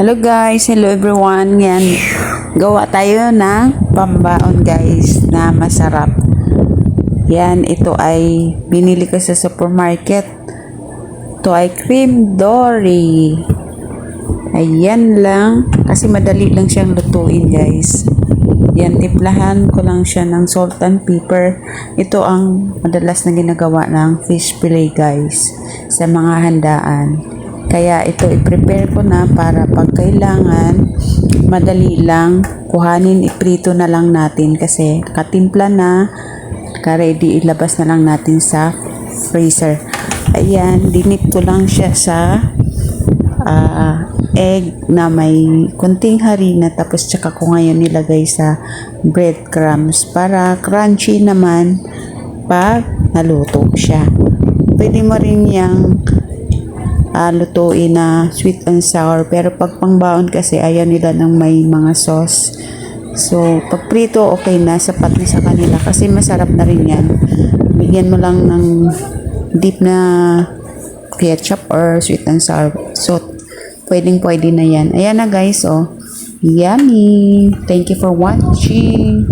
Hello guys, hello everyone. Yan, gawa tayo ng pambaon guys na masarap. Yan, ito ay binili ko sa supermarket. Ito ay cream dory. Ayan lang. Kasi madali lang siyang lutuin guys. Yan, timplahan ko lang siya ng salt and pepper. Ito ang madalas na ginagawa ng fish fillet guys sa mga handaan. Kaya ito i-prepare ko na para pag madali lang kuhanin iprito na lang natin kasi katimpla na ka-ready ilabas na lang natin sa freezer. Ayan, dinip ko lang siya sa ah, egg na may kunting harina tapos tsaka ko ngayon nilagay sa breadcrumbs para crunchy naman pag naluto siya. Pwede mo rin yung ah, lutuin na sweet and sour pero pag pangbaon kasi ayaw nila ng may mga sauce. So, pag prito, okay na, sapat na sa kanila kasi masarap na rin yan. Bigyan mo lang ng deep na ketchup or sweet and sour. So, pwedeng pwede na yan. Ayan na guys, oh. Yummy! Thank you for watching.